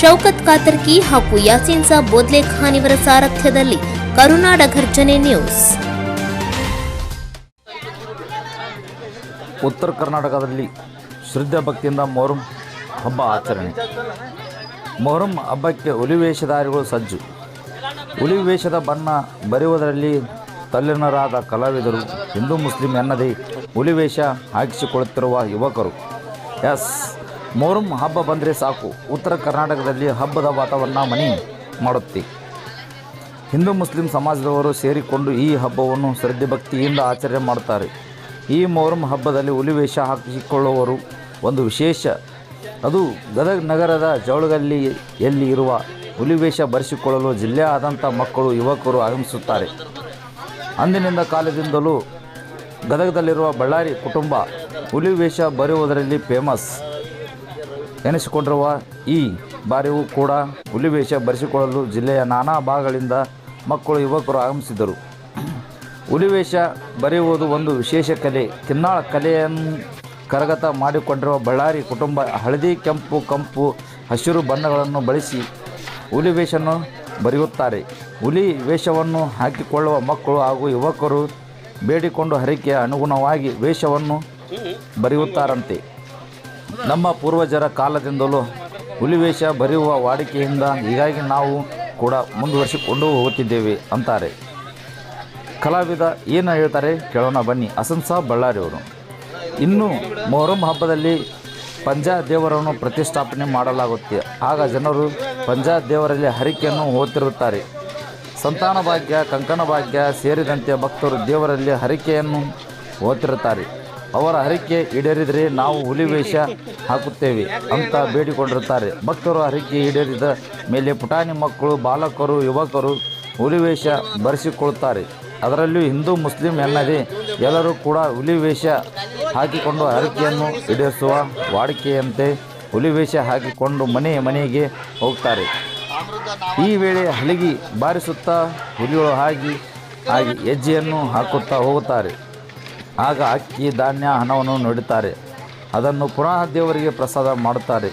ಶೌಕತ್ ಕಾತರ್ಕಿ ಹಾಗೂ ಯಾಸೀನ್ ಸಾಬ್ ಬೋದ್ಲೆ ಖಾನ್ ಇವರ ಸಾರಥ್ಯದಲ್ಲಿ ಕರುನಾಡ ಘರ್ಜನೆ ನ್ಯೂಸ್. ಉತ್ತರ ಕರ್ನಾಟಕದಲ್ಲಿ ಶ್ರದ್ಧಾ ಭಕ್ತಿಯಿಂದ ಮೊಹರಂ ಹಬ್ಬ ಆಚರಣೆ. ಮೊಹರಂ ಹಬ್ಬಕ್ಕೆ ಹುಲಿ ವೇಷಧಾರಿಗಳು ಸಜ್ಜು. ಹುಲಿ ವೇಷದ ಬಣ್ಣ ಬರೆಯುವುದರಲ್ಲಿ ತಲ್ಲೀನರಾದ ಕಲಾವಿದರು, ಹಿಂದೂ ಮುಸ್ಲಿಂ ಎನ್ನದೇ ಹುಲಿ ವೇಷ ಹಾಕಿಸಿಕೊಳ್ಳುತ್ತಿರುವ ಯುವಕರು. ಎಸ್. ಮೊಹರಂ ಹಬ್ಬ ಬಂದರೆ ಸಾಕು. ಉತ್ತರ ಕರ್ನಾಟಕದಲ್ಲಿ ಹಬ್ಬದ ವಾತಾವರಣ ಮನಿ ಮಾಡುತ್ತೆ. ಹಿಂದೂ ಮುಸ್ಲಿಂ ಸಮಾಜದವರು ಸೇರಿಕೊಂಡು ಈ ಹಬ್ಬವನ್ನು ಶ್ರದ್ಧೆ ಭಕ್ತಿಯಿಂದ ಆಚರಣೆ ಮಾಡುತ್ತಾರೆ. ಈ ಮೊಹರಂ ಹಬ್ಬದಲ್ಲಿ ಹುಲಿವೇಷ ಹಾಕಿಸಿಕೊಳ್ಳುವವರು ಒಂದು ವಿಶೇಷ. ಅದು ಗದಗ ನಗರದ ಜವಳಗಲ್ಲಿಯಲ್ಲಿ ಇರುವ ಹುಲಿವೇಷ ಬರೆಸಿಕೊಳ್ಳಲು ಜಿಲ್ಲೆಯಾದಂಥ ಮಕ್ಕಳು, ಯುವಕರು ಆಗಮಿಸುತ್ತಾರೆ. ಅಂದಿನಿಂದ ಕಾಲದಿಂದಲೂ ಗದಗದಲ್ಲಿರುವ ಬಳ್ಳಾರಿ ಕುಟುಂಬ ಹುಲಿವೇಷ ಬರೆಯುವುದರಲ್ಲಿ ಫೇಮಸ್ ಎನಿಸಿಕೊಂಡಿರುವ ಈ ಬಾರಿಯೂ ಕೂಡ ಹುಲಿವೇಷ ಬರೆಸಿಕೊಳ್ಳಲು ಜಿಲ್ಲೆಯ ನಾನಾ ಭಾಗಗಳಿಂದ ಮಕ್ಕಳು, ಯುವಕರು ಆಗಮಿಸಿದರು ಹುಲಿವೇಷ ಬರೆಯುವುದು ಒಂದು ವಿಶೇಷ ಕಲೆ. ಕಿನ್ನಾಳ ಕಲೆಯನ್ನು ಕರಗತ ಮಾಡಿಕೊಂಡಿರುವ ಬಳ್ಳಾರಿ ಕುಟುಂಬ ಹಳದಿ ಕೆಂಪು ಕಂಪು ಹಸಿರು ಬಣ್ಣಗಳನ್ನು ಬಳಸಿ ಹುಲಿ ವೇಷವನ್ನು ಬರೆಯುತ್ತಾರೆ. ಹುಲಿ ವೇಷವನ್ನು ಹಾಕಿಕೊಳ್ಳುವ ಮಕ್ಕಳು ಹಾಗೂ ಯುವಕರು ಬೇಡಿಕೊಂಡು ಹರಿಕೆಯ ಅನುಗುಣವಾಗಿ ವೇಷವನ್ನು ಬರೆಯುತ್ತಾರಂತೆ. ನಮ್ಮ ಪೂರ್ವಜರ ಕಾಲದಿಂದಲೂ ಹುಲಿವೇಷ ಬರೆಯುವ ವಾಡಿಕೆಯಿಂದ ಹೀಗಾಗಿ ನಾವು ಕೂಡ ಮುಂದುವರಿಸಿಕೊಂಡು ಹೋಗುತ್ತಿದ್ದೇವೆ ಅಂತಾರೆ. ಕಲಾವಿದ ಏನು ಹೇಳ್ತಾರೆ ಕೇಳೋಣ ಬನ್ನಿ. ಅಸನ್ಸಾ ಬಳ್ಳಾರಿಯವರು ಇನ್ನು ಮೊಹರಂ ಹಬ್ಬದಲ್ಲಿ ಪಂಜಾ ದೇವರನ್ನು ಪ್ರತಿಷ್ಠಾಪನೆ ಮಾಡಲಾಗುತ್ತೆ. ಆಗ ಜನರು ಪಂಜಾ ದೇವರಲ್ಲಿ ಹರಿಕೆಯನ್ನು ಓದುತ್ತಿರುತ್ತಾರೆ ಸಂತಾನ ಭಾಗ್ಯ, ಕಂಕಣ ಭಾಗ್ಯ ಸೇರಿದಂತೆ ಭಕ್ತರು ದೇವರಲ್ಲಿ ಹರಿಕೆಯನ್ನು ಓದ್ತಿರುತ್ತಾರೆ ಅವರ ಹರಿಕೆ ಈಡೇರಿದರೆ ನಾವು ಹುಲಿ ವೇಷ ಹಾಕುತ್ತೇವೆ ಅಂತ ಬೇಡಿಕೊಂಡಿರುತ್ತಾರೆ. ಭಕ್ತರು ಹರಿಕೆ ಈಡೇರಿದ ಮೇಲೆ ಪುಟಾಣಿ ಮಕ್ಕಳು, ಬಾಲಕರು, ಯುವಕರು ಹುಲಿ ವೇಷ ಬರೆಸಿಕೊಳ್ಳುತ್ತಾರೆ. ಅದರಲ್ಲೂ ಹಿಂದೂ, ಮುಸ್ಲಿಂ ಎನ್ನದೇ ಎಲ್ಲರೂ ಕೂಡ ಹುಲಿ ವೇಷ ಹಾಕಿಕೊಂಡು ಹರಕೆಯನ್ನು ಈಡೇರಿಸುವ ವಾಡಿಕೆಯಂತೆ ಹುಲಿ ವೇಷ ಹಾಕಿಕೊಂಡು ಮನೆ ಮನೆಗೆ ಹೋಗ್ತಾರೆ. ಈ ವೇಳೆ ಹಲಗಿ ಬಾರಿಸುತ್ತಾ ಹುಲಿಗಳು ಹಾಗೆ ಹಾಗೆ ಹೆಜ್ಜೆಯನ್ನು ಹಾಕುತ್ತಾ ಹೋಗುತ್ತಾರೆ. ಆಗ ಅಕ್ಕಿ ಧಾನ್ಯ ಹಣವನ್ನು ನೀಡುತ್ತಾರೆ. ಅದನ್ನು ಪುನಃ ದೇವರಿಗೆ ಪ್ರಸಾದ ಮಾಡುತ್ತಾರೆ.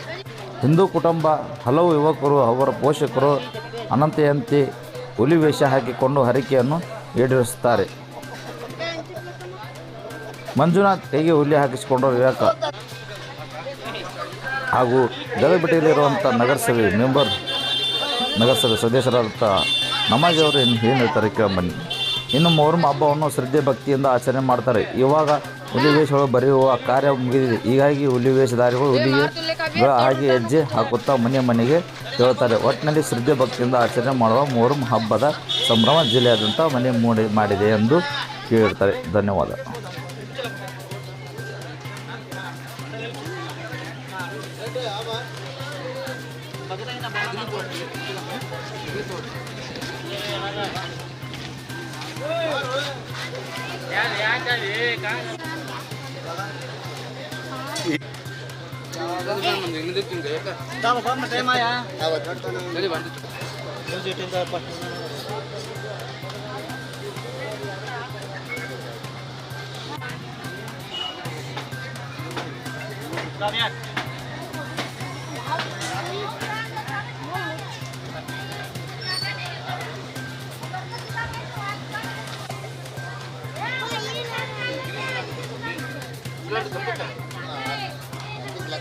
ಹಿಂದೂ ಕುಟುಂಬ ಹಲವು ಯುವಕರು, ಅವರ ಪೋಷಕರು ಅನಂತೆಯಂತೆ ಹುಲಿ ವೇಷ ಹಾಕಿಕೊಂಡು ಹರಿಕೆಯನ್ನು ಈಡೇರಿಸುತ್ತಾರೆ. ಮಂಜುನಾಥ್ ಕೈಗೆ ಹುಲಿ ಹಾಕಿಸಿಕೊಂಡು ವಿವೇಕ ಹಾಗೂ ಗದಗಬೆಟ್ಟೆಯಲ್ಲಿರುವಂಥ ನಗರಸಭೆ ಮೆಂಬರ್ ನಗರಸಭೆ ಸದಸ್ಯರಾದಂಥ ನಮಾಜ್ ಅವರು ಏನು ಹೇಳ್ತಾರೆ ಕೇಳಬನ್ನಿ ಇನ್ನು ಮೊಹರಂ ಹಬ್ಬವನ್ನು ಶ್ರದ್ಧೆ ಭಕ್ತಿಯಿಂದ ಆಚರಣೆ ಮಾಡ್ತಾರೆ. ಇವಾಗ ಹುಲಿ ವೇಷಗಳು ಬರೆಯುವ ಕಾರ್ಯ ಮುಗಿದಿದೆ. ಹೀಗಾಗಿ ಹುಲಿವೇಷಧಾರಿಗಳು ಹುಲಿಗೆ ಹಾಗೆ ಹೆಜ್ಜೆ ಹಾಕುತ್ತಾ ಮನೆ ಮನೆಗೆ ಹೇಳ್ತಾರೆ ಒಟ್ಟಿನಲ್ಲಿ ಶ್ರದ್ಧೆ ಭಕ್ತಿಯಿಂದ ಆಚರಣೆ ಮಾಡುವ ಮೊಹರಂ ಹಬ್ಬದ ಸಂಭ್ರಮ ಜಿಲ್ಲೆಯಾದ್ಯಂತ ಮನೆ ಮೂಡಿ ಮಾಡಿದೆ ಎಂದು ಕೇಳಿರ್ತಾರೆ ಧನ್ಯವಾದ. Damián.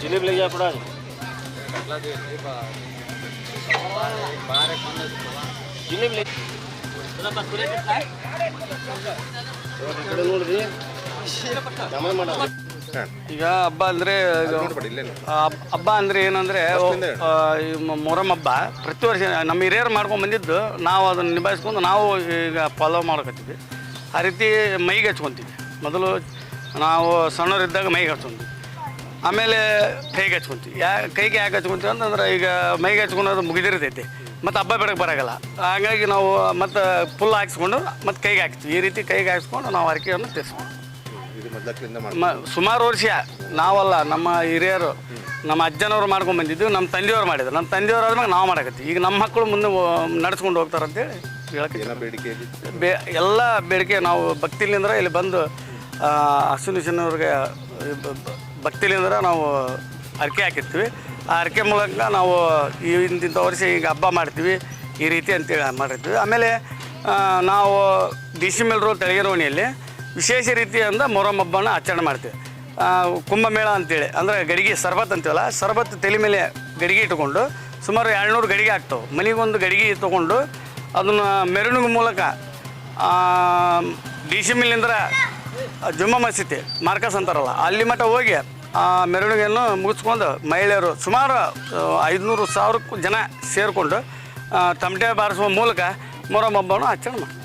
जिलेबी ले जा पड़ा जिलेबी ले ಈಗ ಹಬ್ಬ ಅಂದ್ರೆ ಆ, ಹಬ್ಬ ಅಂದ್ರೆ ಏನಂದ್ರೆ ಆ, ಈ ಮ- ಮೊಹರಂ ಹಬ್ಬ ಪ್ರತಿ ವರ್ಷ ನಮ್ಮ ಹಿರಿಯರು ಮಾಡ್ಕೊಂಡು ಬಂದಿದ್ದು ನಾವು ಅದನ್ನು ನಿಭಾಯಿಸ್ಕೊಂಡು ನಾವು ಈಗ ಫಾಲೋ ಮಾಡಕತ್ತೀವಿ ಆ ರೀತಿ ಮೈಗೆ ಹಚ್ಕೊಂತೀವಿ ಮೊದಲು ನಾವು ಸಣ್ಣವರಿದ್ದಾಗ ಮೈಗೆ ಹಚ್ಕೊಂತೀವಿ ಆಮೇಲೆ ಕೈಗೆ ಹಚ್ಕೊಂತೀವಿ ಯಾ ಕೈಗೆ ಯಾಕೆ ಹಚ್ಕೊಂತೀವಿ ಅಂತಂದ್ರೆ ಈಗ ಮೈಗೆ ಹಚ್ಕೊಳೋದು ಮುಗಿದಿರ್ತೈತಿ. ಮತ್ತು ಹಬ್ಬ ಬೆಳಗ್ಗೆ ಬರೋಲ್ಲ ಹಾಗಾಗಿ ನಾವು ಮತ್ತು ಪುಲ್ ಹಾಕಿಸ್ಕೊಂಡು ಮತ್ತು ಕೈಗೆ ಹಾಕ್ತೀವಿ. ಈ ರೀತಿ ಕೈಗೆ ಹಾಕಿಸ್ಕೊಂಡು ನಾವು ಹರಕೆಯನ್ನು ತೀರ್ಸ್ಕೊಂಡು ಮ ಸುಮಾರು ವರ್ಷ ನಾವಲ್ಲ ನಮ್ಮ ಹಿರಿಯರು ನಮ್ಮ ಅಜ್ಜನವರು ಮಾಡ್ಕೊಂಡು ಬಂದಿದ್ದು ನಮ್ಮ ತಂದೆಯವ್ರು ಮಾಡಿದ್ರು ನಮ್ಮ ತಂದೆಯವ್ರು ಆದ್ಮೇಲೆ ನಾವು ಮಾಡಕತ್ತೀವಿ. ಈಗ ನಮ್ಮ ಮಕ್ಕಳು ಮುಂದೆ ನಡ್ಸ್ಕೊಂಡು ಹೋಗ್ತಾರಂತೇಳಿ ಹೇಳಕ್ಕೆ ಬೇ ಎಲ್ಲ ಬೇಡಿಕೆ ನಾವು ಭಕ್ತಿಲಿಂದ್ರೆ ಇಲ್ಲಿ ಬಂದು ಆ, ಅಶ್ವಿನಿ ಸಿನ್ನವ್ರಿಗೆ ಭಕ್ತಿಲಿಂದ ನಾವು ಅರ್ಕೆ ಹಾಕಿರ್ತೀವಿ. ಆ ಅರಕೆ ಮೂಲಕ ನಾವು ಇಂತಿಂಥ ವರ್ಷ ಈಗ ಹಬ್ಬ ಮಾಡ್ತೀವಿ. ಈ ರೀತಿ ಅಂತೇಳಿ ಮಾಡಿರ್ತೀವಿ. ಆಮೇಲೆ ನಾವು ಡಿ ಸಿ ಮೇಲ್ ರೋಡ್ ತಳಗಿರೋಣಿಯಲ್ಲಿ ವಿಶೇಷ ರೀತಿಯಿಂದ ಮೊರಮ್ ಹಬ್ಬನ ಆಚರಣೆ ಮಾಡ್ತೀವಿ. ಕುಂಭಮೇಳ ಅಂತೇಳಿ. ಅಂದರೆ ಗಡಿಗೆ ಸರ್ಬತ್ ಅಂತೀವಲ್ಲ ಸರ್ಬತ್ ತಲೆ ಮೇಲೆ ಗಡಿಗೆ ಇಟ್ಕೊಂಡು ಸುಮಾರು ಏಳ್ನೂರು ಗಡಿಗೆ ಆಗ್ತವೆ. ಮನೆಗೊಂದು ಗಡಿಗೆ ತೊಗೊಂಡು ಅದನ್ನು ಮೆರವಣಿಗೆ ಮೂಲಕ ಡಿ ಸಿ ಮಿಲ್ಲಿಂದ ಜುಮ್ಮಾ ಮಸೀದಿ, ಮಾರ್ಕಸ್ ಅಂತಾರಲ್ಲ, ಅಲ್ಲಿ ಮಟ್ಟ ಹೋಗಿ, ಆ, ಮೆರವಣಿಗೆಯನ್ನು ಮುಗಿಸ್ಕೊಂಡು ಮಹಿಳೆಯರು ಸುಮಾರು ಐದುನೂರು ಸಾವಿರಕ್ಕೂ ಜನ ಸೇರಿಕೊಂಡು ತಮಟೆ ಬಾರಿಸುವ ಮೂಲಕ ಮೊಹರಂ ಹಬ್ಬವನ್ನು ಆಚರಣೆ ಮಾಡ್ತಾರೆ.